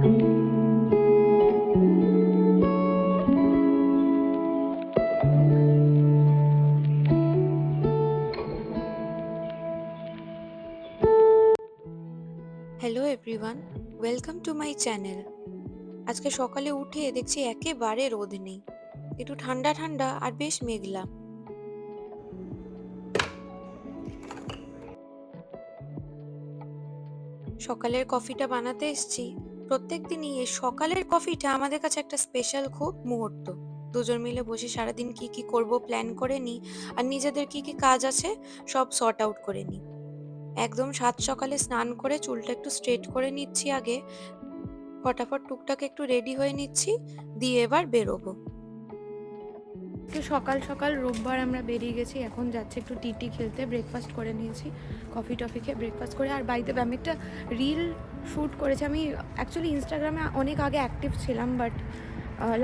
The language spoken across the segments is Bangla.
Hello everyone welcome to my channel আজকে সকালে উঠে দেখছি একেবারে রোদ নেই। একটু ঠান্ডা ঠান্ডা আর বেশ মেঘলা। সকালের কফিটা বানাতে এসছি। প্রত্যেক দিনই এই সকালের কফিটা আমাদের কাছে একটা স্পেশাল খুব মুহূর্ত। দুজন মিলে বসে সারাদিন কি কি করব প্ল্যান করে নিই আর নিজেদের কি কি কাজ আছে সব শর্ট আউট করে নিই। একদম সাত সকালে স্নান করে চুলটা একটু স্ট্রেট করে নিচ্ছি আগে। ফটাফট টুকটাক একটু রেডি হয়ে নিচ্ছি, দিয়ে এবার বেরোবো। একটু সকাল সকাল রোববার আমরা বেরিয়ে গেছি। এখন যাচ্ছে একটু টিটি খেলতে ব্রেকফাস্ট করে নিয়েছি। কফি টফি খেয়ে ব্রেকফাস্ট করে। আর বাড়িতে আমি একটা রিল শ্যুট করেছি। আমি অ্যাকচুয়ালি ইনস্টাগ্রামে অনেক আগে অ্যাক্টিভ ছিলাম বাট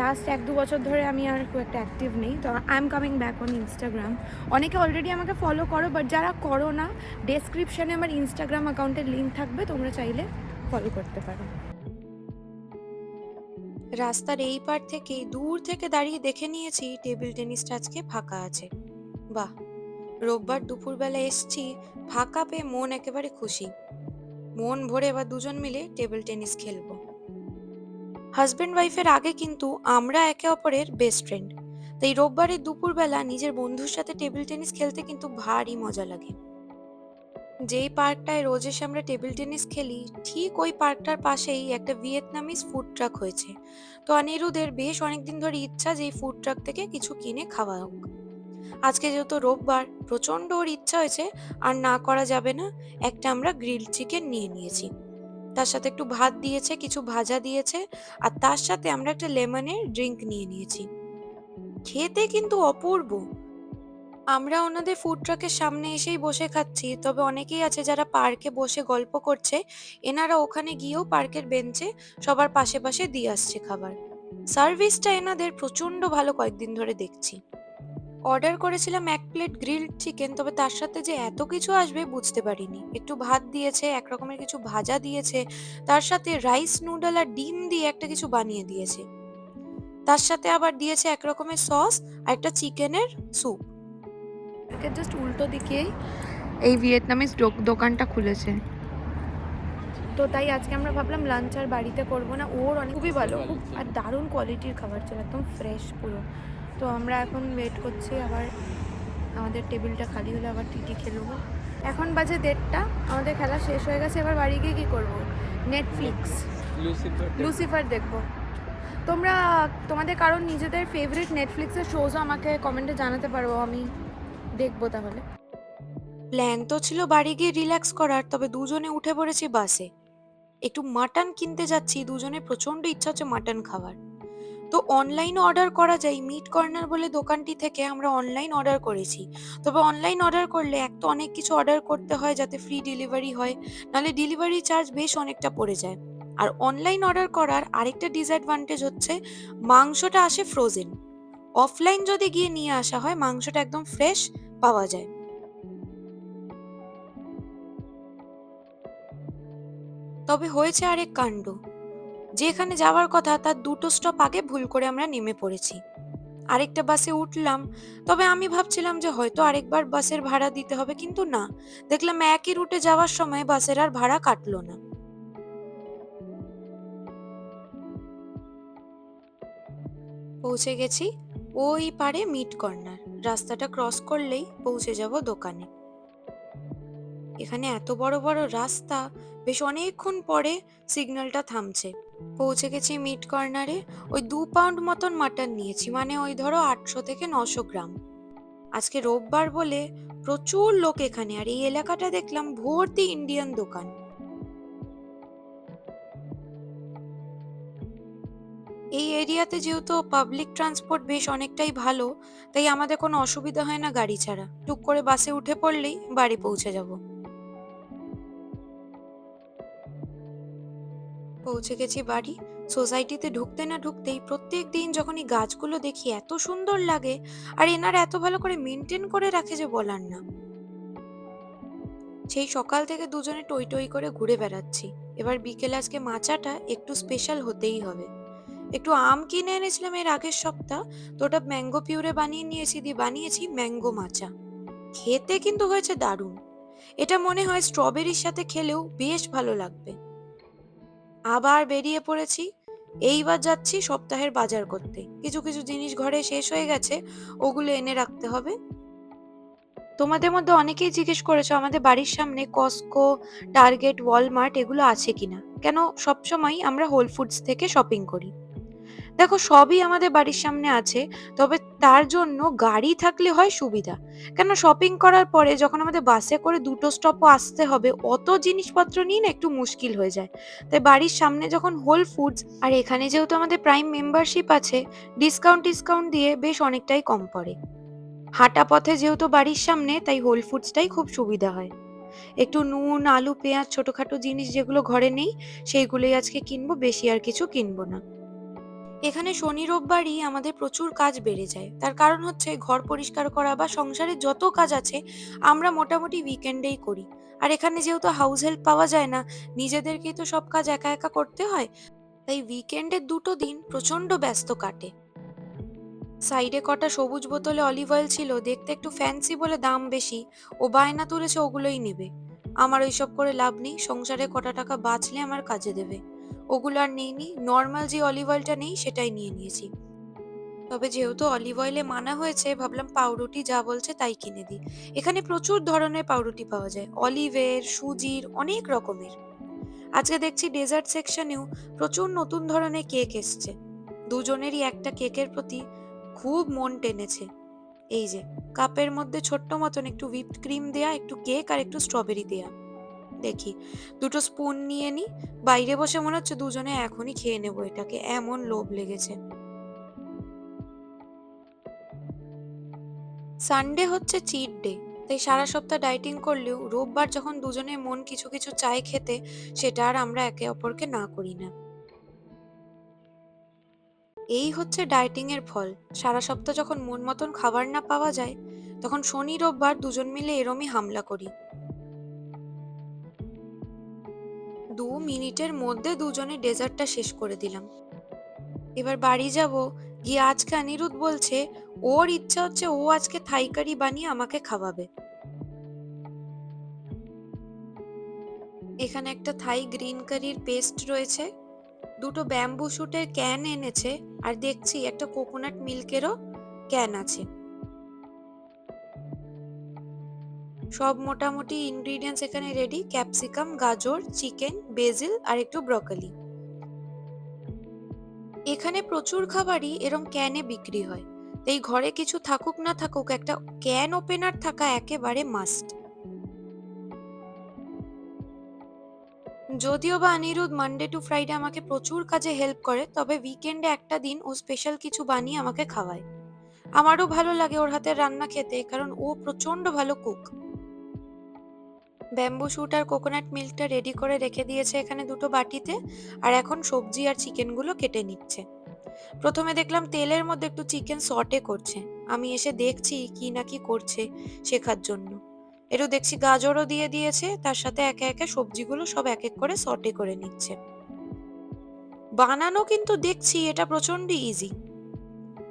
লাস্ট এক দু বছর ধরে আমি আর খুব একটা অ্যাক্টিভ নেই। তো I am coming back on Instagram অনেকে অলরেডি আমাকে ফলো করো বাট যারা করো না ডেসক্রিপশানে আমার ইনস্টাগ্রাম অ্যাকাউন্টের লিঙ্ক থাকবে, তোমরা চাইলে ফলো করতে পারো। রাস্তার এই পার থেকেই দূর থেকে দাঁড়িয়ে দেখে নিয়েছি টেবিল টেনিসটা আজকে ফাঁকা আছে। বাহ! রোববার দুপুরবেলা এসছি, ফাঁকা পেয়ে মন একেবারে খুশি। মন ভরে এবার দুজন মিলে টেবিল টেনিস খেলব। হাজব্যান্ড ওয়াইফের আগে কিন্তু আমরা একে অপরের বেস্ট ফ্রেন্ড। তাই রোববারের দুপুরবেলা নিজের বন্ধুর সাথে টেবিল টেনিস খেলতে কিন্তু ভারী মজা লাগে। যেই পার্কটায় রোজ এসে আমরা টেবিল টেনিস খেলি, ঠিক ওই পার্কটার পাশেই একটা ভিয়েতনামিজ ফুড ট্রাক হয়েছে। তো অনিরুদের বেশ অনেকদিন ধরে ইচ্ছা যে এই ফুড ট্রাক থেকে কিছু কিনে খাওয়া হোক। আজকে যেহেতু রোববার প্রচণ্ড ওর ইচ্ছা হয়েছে, আর না করা যাবে না, একটা আমরা গ্রিল চিকেন নিয়ে নিয়েছি। তার সাথে একটু ভাত দিয়েছে, কিছু ভাজা দিয়েছে, আর তার সাথে আমরা একটা লেমনের ড্রিঙ্ক নিয়ে নিয়েছি। খেতে কিন্তু অপূর্ব! আমরা ওনাদের ফুড ট্রাকের সামনে এসেই বসে খাচ্ছি। তবে অনেকেই আছে যারা পার্কে বসে গল্প করছে। এনারা ওখানে গিয়েও পার্কের বেঞ্চে সবার পাশে পাশে দিয়ে আসছে খাবার। সার্ভিসটা এনাদের প্রচণ্ড ভালো কয়েকদিন ধরে দেখছি। অর্ডার করেছিলাম এক প্লেট গ্রিলড চিকেন তবে তার সাথে যে এত কিছু আসবে বুঝতে পারিনি। একটু ভাত দিয়েছে, এক রকমের কিছু ভাজা দিয়েছে, তার সাথে রাইস নুডল আর ডিম দিয়ে একটা কিছু বানিয়ে দিয়েছে। তার সাথে আবার দিয়েছে এক রকমের সস আর একটা চিকেনের স্যুপ জাস্ট উল্টো দিকেই এই ভিয়েতনামিজ দোকানটা খুলেছে। তো তাই আজকে আমরা ভাবলাম লাঞ্চ আর বাড়িতে করব না। ওর অনেক খুবই ভালো খুব আর দারুণ কোয়ালিটির খাবার ছিল একদম ফ্রেশ পুরো। তো আমরা এখন ওয়েট করছি আবার আমাদের টেবিলটা খালি হলে আবার টিটি খেলব এখন বাজে দেড়টা আমাদের খেলা শেষ হয়ে গেছে এবার বাড়ি গিয়ে কী করব? নেটফ্লিক্স লুসিফার দেখব। তোমরা তোমাদের কারণ নিজেদের ফেভারিট নেটফ্লিক্সের শোজও আমাকে কমেন্টে জানাতে পারো আমি দেখব তাহলে। প্ল্যান তো ছিল বাড়ি গিয়ে রিল্যাক্স করার, তবে দুজনে উঠে পড়েছি বাসে একটু মাটন কিনতে যাচ্ছি, দুজনে প্রচণ্ড ইচ্ছা হচ্ছে মাটন খাওয়ার। তো অনলাইন অর্ডার করা যায় মিট কর্নার বলে দোকানটি থেকে আমরা অনলাইন অর্ডার করেছি। তবে অনলাইন অর্ডার করলে এক তো অনেক কিছু অর্ডার করতে হয় যাতে ফ্রি ডেলিভারি হয়, নাহলে ডেলিভারি চার্জ বেশ অনেকটা পড়ে যায়। আর অনলাইন অর্ডার করার আরেকটা ডিসঅ্যাডভান্টেজ হচ্ছে, মাংসটা আসে ফ্রোজেন অফলাইন যদি গিয়ে নিয়ে আসা হয়, মাংসটা একদম ফ্রেশ পাওয়া যায়। তবে হয়েছে আরেক কাণ্ড। যেখানে যাওয়ার কথা তার দুটো স্টপ আগে ভুল করে আমরা নেমে পড়েছি। আরেকটা বাসে উঠলাম, তবে আমি ভাবছিলাম যে হয়তো আরেকবার বাসের ভাড়া দিতে হবে, কিন্তু না। দেখলাম একই রুটে যাওয়ার সময় বাসের আর ভাড়া কাটলো না। পৌঁছে গেছি। ওই পারে মিট কর্নার রাস্তাটা ক্রস করলেই পৌঁছে যাব দোকানে। এখানে এত বড় বড় রাস্তা, বেশ অনেকক্ষণ পরে সিগন্যালটা থামছে। পৌঁছে গেছি মিট কর্নারে ওই দু পাউন্ড মতন মাটন নিয়েছি মানে ওই ধরো আটশো থেকে নশো গ্রাম। আজকে রোববার বলে প্রচুর লোক এখানে, আর এই এলাকাটা দেখলাম ভর্তি ইন্ডিয়ান দোকান। এই এরিয়াতে যেহেতু পাবলিক ট্রান্সপোর্ট বেশ অনেকটাই ভালো, তাই আমাদের কোনো অসুবিধা হয় না গাড়ি ছাড়া। টুক করে বাসে উঠে পড়লেই বাড়ি পৌঁছে যাব। পৌঁছে গেছি বাড়ি। সোসাইটিতে ঢুকতে না ঢুকতেই প্রত্যেক দিন যখন এই গাছগুলো দেখি এত সুন্দর লাগে, আর এনারা এত ভালো করে মেনটেন করে রাখে যে বলার না। সেই সকাল থেকে দুজনে টই টই করে ঘুরে বেড়াচ্ছি। এবার বিকেলে আজকে মাচাটা একটু স্পেশাল হতেই হবে। একটু আম কিনে এনেছিলাম এর আগের সপ্তাহ। তো ওটা ম্যাঙ্গো পিউরে বানিয়ে নিয়েছি দিয়ে বানিয়েছি ম্যাঙ্গো মাচা খেতে কিন্তু হয়েছে দারুণ। এটা মনে হয় স্ট্রবেরির সাথে খেলেও বেশ ভালো লাগবে। আবার বেরিয়ে পড়েছি। এইবার যাচ্ছি সপ্তাহের বাজার করতে। কিছু কিছু জিনিস ঘরে শেষ হয়ে গেছে, ওগুলো এনে রাখতে হবে। তোমাদের মধ্যে অনেকেই জিজ্ঞেস করেছ, আমাদের বাড়ির সামনে কস্কো টার্গেট ওয়ালমার্ট এগুলো আছে কিনা? কেন সবসময় আমরা হোল ফুডস থেকে শপিং করি। দেখো, সবই আমাদের বাড়ির সামনে আছে, তবে তার জন্য গাড়ি থাকলে হয় সুবিধা। কেন শপিং করার পরে যখন আমাদের বাসে করে দুটো স্টপও আসতে হবে, অত জিনিসপত্র নিয়ে না একটু মুশকিল হয়ে যায়। তাই বাড়ির সামনে যখন হোল ফুডস আর এখানে যেহেতু আমাদের প্রাইম মেম্বারশিপ আছে ডিসকাউন্ট ডিসকাউন্ট দিয়ে বেশ অনেকটাই কম পড়ে। হাঁটা পথে যেহেতু বাড়ির সামনে, তাই হোল ফুডসটাই খুব সুবিধা হয়। একটু নুন, আলু, পেঁয়াজ, ছোটখাটো জিনিস যেগুলো ঘরে নেই, সেইগুলোই আজকে কিনবো, বেশি আর কিছু কিনবো না। এখানে শনি রোববারই আমাদের প্রচুর কাজ বেড়ে যায়। তার কারণ হচ্ছে ঘর পরিষ্কার করা বা সংসারে যত কাজ আছে, আমরা মোটামুটি উইকেন্ডেই করি। আর এখানে যেহেতু হাউস হেল্প পাওয়া যায় না, নিজেদেরকেই তো সব কাজ একা একা করতে হয়। তাই উইকেন্ডের দুটো দিন প্রচণ্ড ব্যস্ত কাটে। সাইডে কটা সবুজ বোতলে অলিভ অয়েল ছিল, দেখতে একটু ফ্যান্সি বলে দাম বেশি, ও বায়না তুলেছে ওগুলোই নেবে। আমার ওইসব করে লাভ নেই, সংসারে কটা টাকা বাঁচলে আমার কাজে দেবে। ওগুলো আর নিইনি নর্মাল যে অলিভ অয়েলটা নেই সেটাই নিয়ে নিয়েছি। তবে যেহেতু অলিভ অয়েলে মানা হয়েছে, ভাবলাম পাউরুটি যা বলছে তাই কিনে দিই। এখানে প্রচুর ধরনের পাউরুটি পাওয়া যায় অলিভের সুজির, অনেক রকমের। আজকে দেখছি ডেজার্ট সেকশনেও প্রচুর নতুন ধরনের কেক এসছে। দুজনেরই একটা কেকের প্রতি খুব মন টেনেছে। এই যে কাপের মধ্যে ছোট্ট মতন একটু হুইপড ক্রিম দেয়া, একটু কেক আর একটু স্ট্রবেরি দেয়া। দেখি। দুটো স্পুন নিয়ে নি। বাইরে বসে মনে হচ্ছে দুজনে এখনই খেয়ে নেব এটাকে। এমন লোভ লেগেছে। সানডে হচ্ছে চিট ডে তাই সারা সপ্তাহ ডাইটিং করলেও রোববার যখন দুজনে মন কিছু কিছু চায় খেতে, সেটা আর আমরা একে অপরকে না করি না। এই হচ্ছে ডায়েটিং এর ফল। সারা সপ্তাহ যখন মন মতন খাবার না পাওয়া যায়, তখন শনি, রোববার দুজন মিলে এরমই হামলা করি। দু মিনিটের মধ্যে দুজনে ডেজার্টটা শেষ করে দিলাম। এবার বাড়ি যাব, গিয়ে আজকে অনিরুদ্ধ বলছে, ওর ইচ্ছা হচ্ছে ও আজকে থাই কারি বানিয়ে আমাকে খাওয়াবে। এখানে একটা থাই গ্রিন কারির পেস্ট রয়েছে, দুটো ব্যাম্বু শুটের ক্যান এনেছে, আর দেখছি একটা কোকোনাট মিল্কেরও ক্যান আছে। সব মোটামুটি ইনগ্রিডিয়েন্টস এখানে রেডি ক্যাপসিকাম গাজর চিকেন বেজিল আর একটু ব্রকলি এখানে প্রচুর খাবারই এরম ক্যানে বিক্রি হয়। তাই ঘরে কিছু থাকুক না থাকুক, একটা ক্যান ওপেনার থাকা একেবারে মাস্ট যদিও বা অনিরুদ্ধ মানডে টু ফ্রাইডে আমাকে প্রচুর কাজে হেল্প করে, তবে উইকেন্ডে একটা দিন ও স্পেশাল কিছু বানিয়ে আমাকে খাওয়ায়। আমারও ভালো লাগে ওর হাতের রান্না খেতে, কারণ ও প্রচণ্ড ভালো কুক ব্যাম্বু শুট আর কোকোনাট মিল্কটা রেডি করে রেখে দিয়েছে এখানে দুটো বাটিতে, আর এখন সবজি আর চিকেনগুলো কেটে নিচ্ছে। প্রথমে দেখলাম তেলের মধ্যে একটু চিকেন সটে করছে। আমি এসে দেখছি কি না কি করছে শেখার জন্য। একটু দেখছি গাজরও দিয়ে দিয়েছে, তার সাথে একে একে সবজিগুলো সব এক এক করে সটে করে নিচ্ছে। বানানো কিন্তু দেখছি, এটা প্রচণ্ড ইজি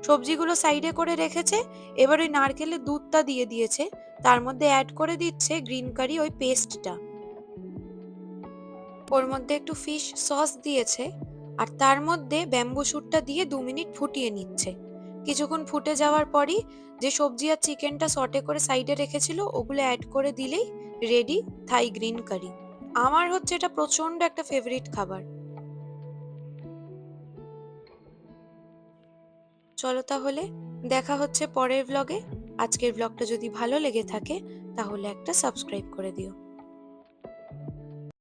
সবজিগুলো সাইডে করে রেখেছে, এবার ওই নারকেলের দুধটা দিয়ে দিয়েছে তার মধ্যে অ্যাড করে দিচ্ছে গ্রিন কারি ওই পেস্টটা ওর মধ্যে একটু ফিশ সস দিয়েছে আর তার মধ্যে ব্যাম্বু শুটটা দিয়ে দু মিনিট ফুটিয়ে নিচ্ছে। কিছুক্ষণ ফুটে যাওয়ার পরই যে সবজি আর চিকেনটা সটে করে সাইডে রেখেছিল, ওগুলো অ্যাড করে দিলেই রেডি থাই গ্রিন কারি আমার হচ্ছে এটা প্রচণ্ড একটা ফেভারিট খাবার। চলো তাহলে দেখা হচ্ছে পরের ব্লগে আজকের ব্লগটা যদি ভালো লেগে থাকে তাহলে একটা সাবস্ক্রাইব করে দিও।